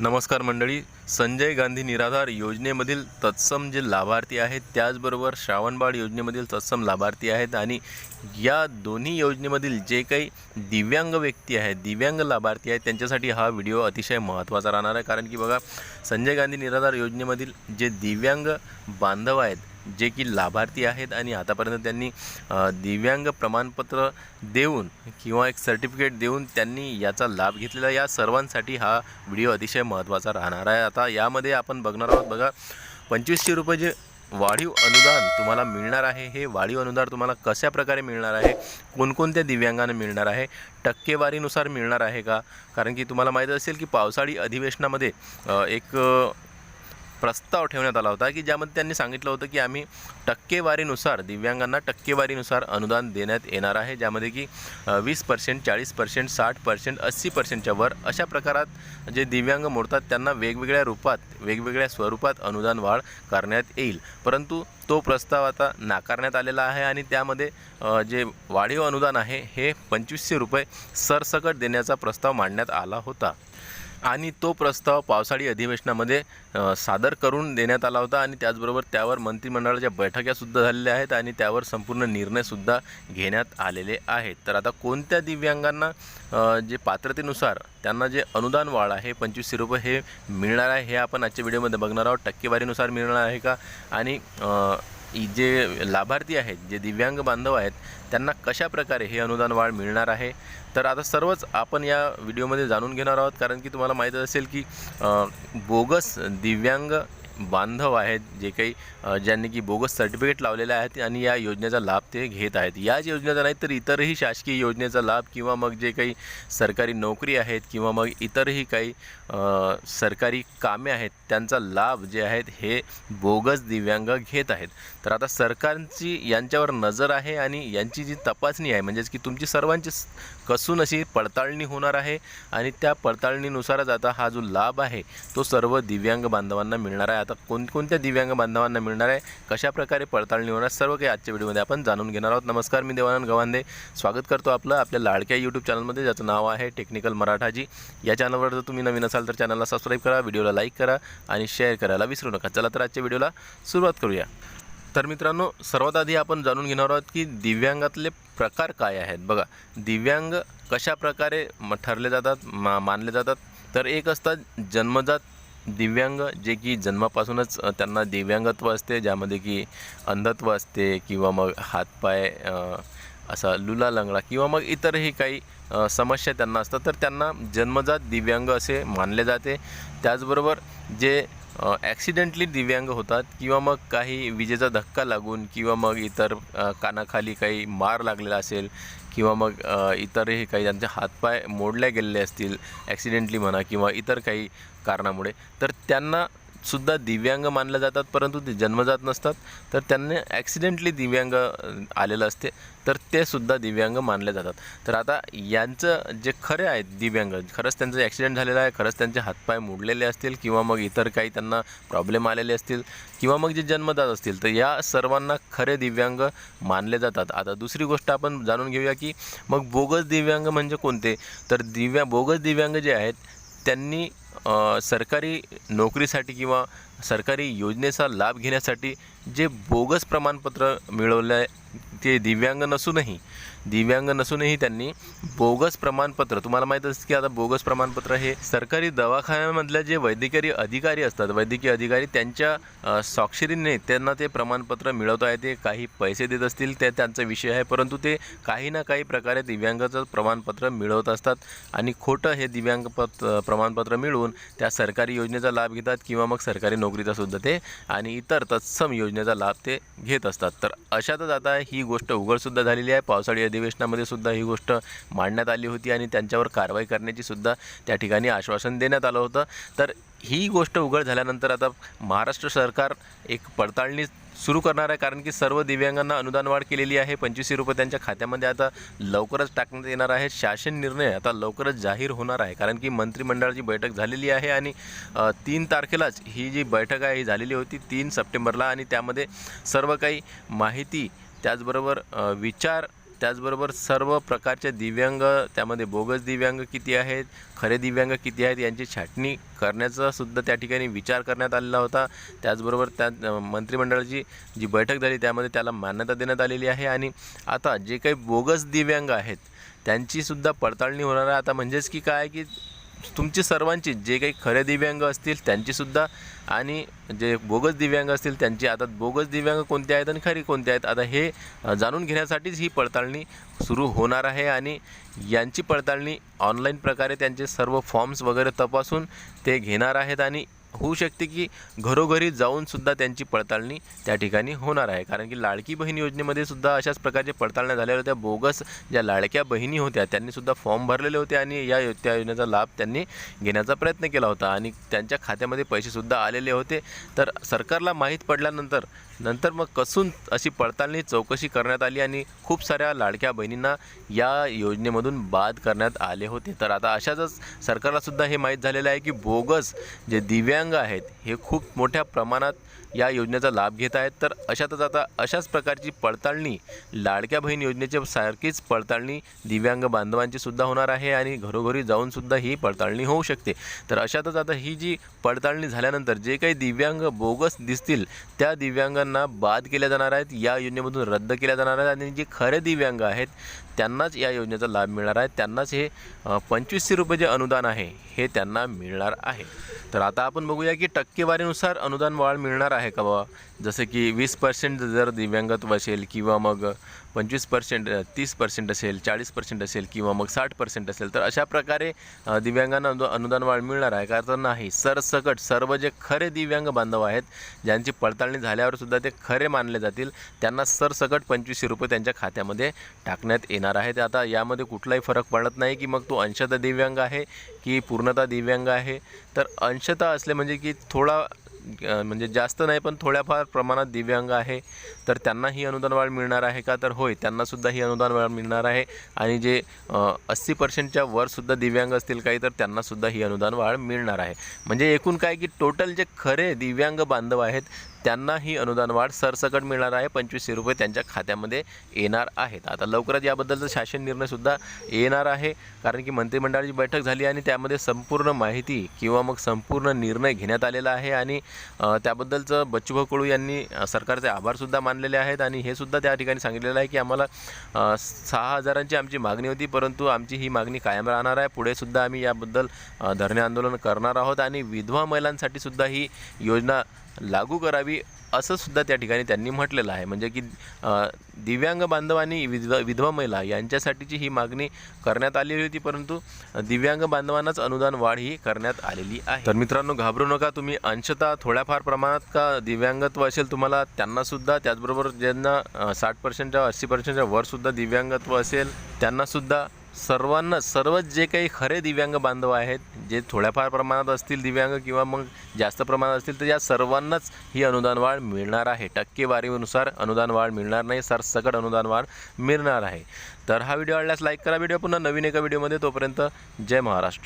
नमस्कार मंडळी संजय गांधी निराधार योजनेमधील तत्सम जे लाभार्थी आहेत त्याचबरोबर श्रावणबाळ योजनेमधील तत्सम लाभार्थी आहेत आणि या दोन्ही योजनेमधील जे काही दिव्यांग व्यक्ती आहेत दिव्यांग लाभार्थी आहेत त्यांच्यासाठी हा व्हिडिओ अतिशय महत्त्वाचा राहणार आहे. कारण की बघा संजय गांधी निराधार योजनेमधील जे दिव्यांग बांधव आहेत जे की लाभार्थी आहेत आणि आतापर्यंत त्यांनी दिव्यांग प्रमाणपत्र देऊन किंवा एक सर्टिफिकेट देऊन त्यांनी याचा लाभ घेतलेला या सर्वांसाठी हा व्हिडिओ अतिशय महत्त्वाचा राहणार आहे. आता यामध्ये आपण बघणार आहोत बघा पंचवीसशे रुपये जे वाढीव अनुदान तुम्हाला मिळणार आहे हे वाढीव अनुदान तुम्हाला कशा प्रकारे मिळणार आहे कोणकोणत्या दिव्यांगांना मिळणार आहे टक्केवारीनुसार मिळणार आहे का? कारण की तुम्हाला माहीत असेल की पावसाळी अधिवेशनामध्ये एक प्रस्ताव ठेवण्यात आला होता की ज्यामध्ये त्यांनी सांगितलं होतं की आम्ही टक्केवारीनुसार दिव्यांगांना टक्केवारीनुसार अनुदान देण्यात येणार आहे ज्यामध्ये की वीस पर्सेंट चाळीस पर्सेंट साठ पर्सेंट अस्सी पर्सेंटच्या वर अशा प्रकारात जे दिव्यांग मोडतात त्यांना वेगवेगळ्या रूपात वेगवेगळ्या स्वरूपात अनुदान वाढ करण्यात येईल. परंतु तो प्रस्ताव आता नाकारण्यात आलेला आहे आणि त्यामध्ये जे वाढीव अनुदान आहे हे पंचवीसशे रुपये सरसकट देण्याचा प्रस्ताव मांडण्यात आला होता. आणि तो प्रस्ताव पावसाळी अधिवेशनामध्ये सादर करून देण्यात आला होता आणि त्याचबरोबर त्यावर मंत्रिमंडळाच्या बैठक्यासुद्धा झालेल्या आहेत आणि त्यावर संपूर्ण निर्णयसुद्धा घेण्यात आलेले आहेत. तर आता कोणत्या दिव्यांगांना जे पात्रतेनुसार त्यांना जे अनुदान वाढ आहे पंचवीसशे रुपये हे मिळणार आहे हे आपण आजच्या व्हिडिओमध्ये बघणार आहोत. टक्केवारीनुसार मिळणार आहे का? आणि जे लाभार्थी आहेत जे दिव्यांग बांधव आहेत त्यांना कशा प्रकारे हे अनुदान वाढ मिळणार आहे? तर आता सर्वच आपण या व्हिडिओमध्ये जाणून घेणार आहोत कारण की तुम्हाला माहीत असेल की बोगस दिव्यांग बांधव आहेत जे काही ज्यांनी की बोगस सर्टिफिकेट लावलेले आहेत आणि या योजनेचा लाभ ते घेत आहेत. याच योजनेचा नाही तर इतरही शासकीय योजनेचा लाभ किंवा मग जे काही सरकारी नोकरी आहेत किंवा मग इतरही काही सरकारी कामे आहेत त्यांचा लाभ जे आहेत हे बोगस दिव्यांग घेत आहेत. तर आता सरकारची यांच्यावर नजर आहे आणि यांची जी तपासणी आहे म्हणजेच की तुमची सर्वांची कसून अशी पडताळणी होणार आहे आणि त्या पडताळणीनुसारच आता हा जो लाभ आहे तो सर्व दिव्यांग बांधवांना मिळणार आहे. आता कोणकोणत्या दिव्यांग बांधवांना मिळणार आहे? कशा प्रकारे पडताळणी होणार सर्व काही आजच्या व्हिडिओमध्ये आपण जाणून घेणार आहोत. नमस्कार मी देवानंद गवांदे स्वागत करतो आपलं आपल्या लाडक्या यूट्यूब चॅनलमध्ये ज्याचं नाव आहे टेक्निकल मराठाजी या चॅनलवर जर तुम्ही नवीन असाल तर चॅनलला सबस्क्राईब करा व्हिडिओला लाईक करा आणि शेअर करायला विसरू नका. चला तर आजच्या व्हिडिओला सुरुवात करूया. तर मित्रांनो सर्वात आधी आपण जाणून घेणार आहोत की दिव्यांगातले प्रकार काय आहेत. बघा दिव्यांग कशा प्रकारे म- ठरले जातात मा मानले जातात? तर एक असतात जन्मजात दिव्यांग जे की जन्मापासूनच त्यांना दिव्यांगत्व असते ज्यामध्ये की अंधत्व असते किंवा मग हातपाय असा लुला लंगडा किंवा मग इतरही काही समस्या त्यांना असतात. तर त्यांना जन्मजात दिव्यांग असे मानले जाते. त्याचबरोबर जे ॲक्सिडेंटली दिव्यांग होतात किंवा मग काही विजेचा धक्का लागून किंवा मग इतर कानाखाली काही मार लागलेला असेल किंवा मग इतरही काही ज्यांचे हातपाय मोडले गेलेले असतील ॲक्सिडेंटली म्हणा किंवा इतर काही कारणामुळे तर त्यांना सुद्धा दिव्यांग मानल्या जातात परंतु ते जन्मजात नसतात. तर त्यांना ॲक्सिडेंटली दिव्यांग आलेलं असते तर ते सुद्धा दिव्यांग मानले जातात. तर आता यांचं जे खरे आहेत दिव्यांग खरंच त्यांचं ॲक्सिडेंट झालेलं आहे खरंच त्यांचे हातपाय मोडलेले असतील किंवा मग इतर काही त्यांना प्रॉब्लेम आलेले असतील किंवा मग जे जन्मजात असतील तर या सर्वांना खरे दिव्यांग मानले जातात. आता दुसरी गोष्ट आपण जाणून घेऊया की मग बोगस दिव्यांग म्हणजे कोणते? तर दिव्या बोगस दिव्यांग जे आहेत त्यांनी सरकारी नोकरीसाठी किंवा सरकारी योजनेचा लाभ घेण्यासाठी जे बोगस प्रमाणपत्र मिळवलं आहे ते दिव्यांग नसूनही दिव्यांग नसूनही त्यांनी बोगस प्रमाणपत्र तुम्हाला माहीत असतं की आता बोगस प्रमाणपत्र हे सरकारी दवाखान्यामधल्या जे वैद्यकीय अधिकारी असतात वैद्यकीय अधिकारी त्यांच्या स्वाक्षरीने त्यांना ते प्रमाणपत्र मिळवता येते काही पैसे देत असतील ते त्यांचा विषय आहे परंतु ते काही ना काही प्रकारे दिव्यांगाचं प्रमाणपत्र मिळवत असतात आणि खोटं हे दिव्यांग पत प्रमाणपत्र मिळवून त्या सरकारी योजनेचा लाभ घेतात किंवा मग सरकारी नोकरीचा सुद्धा ते आणि इतर तत्सम योजनेचा लाभ ते घेत असतात. तर अशातच आता ही गोष्ट उघडसुद्धा झालेली आहे पावसाळी अधिवेशनामध्ये सुद्धा ही गोष्ट मांडण्यात आली होती आणि त्यांच्यावर कारवाई करण्याची सुद्धा त्या ठिकाणी आश्वासन देण्यात आलं होतं. तर ही गोष्ट उघड झाल्यानंतर आता महाराष्ट्र सरकार एक पडताळणी सुरू करणार आहे कारण की सर्व दिव्यांगांना अनुदान वाढ केलेली आहे. पंचवीसशे रुपये त्यांच्या खात्यामध्ये आता लवकरच टाकण्यात येणार आहे. शासन निर्णय आता लवकरच जाहीर होणार आहे कारण की मंत्रिमंडळाची बैठक झालेली आहे आणि तीन तारखेलाच ही जी बैठक आहे ही झालेली होती तीन सप्टेंबरला. आणि त्यामध्ये सर्व काही माहिती त्याचबरोबर विचार त्याचबरोबर सर्व प्रकारचे दिव्यांग त्यामध्ये बोगस दिव्यांग किती आहेत खरे दिव्यांग किती आहेत यांची छाटणी करण्याचा सुद्धा त्या ठिकाणी विचार करण्यात आलेला होता. त्याचबरोबर त्या मंत्रिमंडळाची जी बैठक झाली त्यामध्ये त्याला मान्यता देण्यात आलेली आहे आणि आता जे काही बोगस दिव्यांग आहेत त्यांचीसुद्धा पडताळणी होणार आहे. आता म्हणजेच की काय की तुमची सर्वांची जे काही खरे दिव्यांग असतील त्यांचीसुद्धा आणि जे बोगस दिव्यांग असतील त्यांची आता बोगस दिव्यांग कोणते आहेत आणि खरी कोणते आहेत? आता हे जाणून घेण्यासाठीच ही पडताळणी सुरू होणार आहे आणि यांची पडताळणी ऑनलाईन प्रकारे त्यांचे सर्व फॉर्म्स वगैरे तपासून ते घेणार आहेत आणि होऊ शकते की घरोघरी जाऊन सुद्धा त्यांची पडताळणी त्या ठिकाणी होणार आहे. कारण की लाडकी बहीण योजनेमध्ये सुद्धा अशाच प्रकारचे पडताळण्या झालेल्या होत्या. बोगस ज्या लाडक्या बहिणी होत्या त्यांनीसुद्धा फॉर्म भरलेले होते आणि या त्या योजनेचा लाभ त्यांनी घेण्याचा प्रयत्न केला होता. आणि त्यांच्या खात्यामध्ये पैसेसुद्धा आलेले होते. तर सरकारला माहीत पडल्यानंतर नंतर मग कसून अशी पडताळणी चौकशी करण्यात आली आणि खूप साऱ्या लाडक्या बहिणींना या योजनेमधून बाद करण्यात आले होते. तर आता अशातच सरकारलासुद्धा हे माहीत झालेलं आहे की बोगस जे दिव्यांग आहेत हे खूप मोठ्या प्रमाणात या योजनेचा लाभ घेत आहेत. तर अशातच आता अशाच प्रकारची पडताळणी लाडक्या बहीण योजनेच्या सारखीच पडताळणी दिव्यांग बांधवांची सुद्धा होणार आहे आणि घरोघरी जाऊनसुद्धा ही पडताळणी होऊ शकते. तर अशातच आता ही जी पडताळणी झाल्यानंतर जे काही दिव्यांग बोगस दिसतील त्या दिव्यांगांना बाद केल्या जाणार आहेत. या योजनेमधून रद्द केल्या जाणार आहेत आणि जे खरे दिव्यांग आहेत त्यांनाच या योजनेचा लाभ मिळणार आहे. त्यांनाच हे पंचवीसशे रुपये जे अनुदान आहे हे त्यांना मिळणार आहे. तर आता आपण बघूया की टक्केवारीनुसार अनुदान वाढ मिळणार आहे. आहे का बाबा जसं की वीस पर्सेंट जर दिव्यांगत्व असेल किंवा मग पंचवीस पर्सेंट तीस पर्सेंट असेल चाळीस पर्सेंट असेल किंवा मग साठ पर्सेंट असेल तर अशा प्रकारे दिव्यांगांना अनु अनुदान वाढ मिळणार आहे. का तर नाही सरसकट सर्व जे खरे दिव्यांग बांधव आहेत ज्यांची पडताळणी झाल्यावर सुद्धा ते खरे मानले जातील त्यांना सरसकट पंचवीसशे रुपये त्यांच्या खात्यामध्ये टाकण्यात येणार आहेत आता यामध्ये कुठलाही फरक पडत नाही की मग तो अंशतः दिव्यांग आहे की पूर्णतः दिव्यांग आहे. तर अंशतः असले म्हणजे की थोडा म्हणजे जास्त नाही पण थोड्याफार प्रमाणात दिव्यांग आहे. तर त्यांना ही अनुदान वाढ मिळणार आहे का? तर होय त्यांनासुद्धा ही अनुदान वाढ मिळणार आहे. आणि जे अस्सी पर्सेंटच्या वरसुद्धा दिव्यांग असतील काही तर त्यांनासुद्धा ही अनुदान वाढ मिळणार आहे. म्हणजे एकूण काय की टोटल जे खरे दिव्यांग बांधव आहेत त्यांना ही अनुदान वाढ सरसकट मिळणार आहे. पंचवीसशे रुपये त्यांच्या खात्यामध्ये येणार आहेत. आता लवकरच याबद्दलचा शासन निर्णयसुद्धा येणार आहे. कारण की मंत्रिमंडळाची बैठक झाली आणि त्यामध्ये संपूर्ण माहिती किंवा मग संपूर्ण निर्णय घेण्यात आलेला आहे. आणि त्याबद्दलचं बच्चूभाऊ कडू यांनी सरकारचे आभारसुद्धा मानलेले आहेत. आणि हे सुद्धा त्या ठिकाणी सांगितलेलं आहे की आम्हाला सहा हजारांची आमची मागणी होती परंतु आमची ही मागणी कायम राहणार आहे. पुढे सुद्धा आम्ही याबद्दल धरणे आंदोलन करणार आहोत. आणि विधवा महिलांसाठी सुद्धा ही योजना लागू करावी असं सुद्धा त्या ठिकाणी त्यांनी म्हटलेलं आहे. म्हणजे की दिव्यांग बांधवांनी विधवा विधवा महिला यांच्यासाठीची ही मागणी करण्यात आलेली होती परंतु दिव्यांग बांधवांनाच अनुदान वाढ ही करण्यात आलेली आहे. तर मित्रांनो घाबरू नका तुम्ही. अंशतः थोड्याफार प्रमाणात का दिव्यांगत्व असेल तुम्हाला त्यांनासुद्धा त्याचबरोबर ज्यांना साठ पर्सेंटच्या अस्सी पर्सेंटच्या वरसुद्धा दिव्यांगत्व असेल त्यांनासुद्धा सर्वांना सर्वच जे काही खरे दिव्यांग बांधव आहेत जे थोड्याफार प्रमाणात असतील दिव्यांग किंवा मग जास्त प्रमाणात असतील तर या सर्वांनाच ही अनुदान वाढ मिळणार आहे. टक्केवारीनुसार अनुदान वाढ मिळणार नाही सरसकट अनुदान वाढ मिळणार आहे. तर हा व्हिडिओ आवडल्यास लाईक करा. व्हिडिओ पुन्हा नवीन एका व्हिडिओमध्ये. तोपर्यंत जय महाराष्ट्र.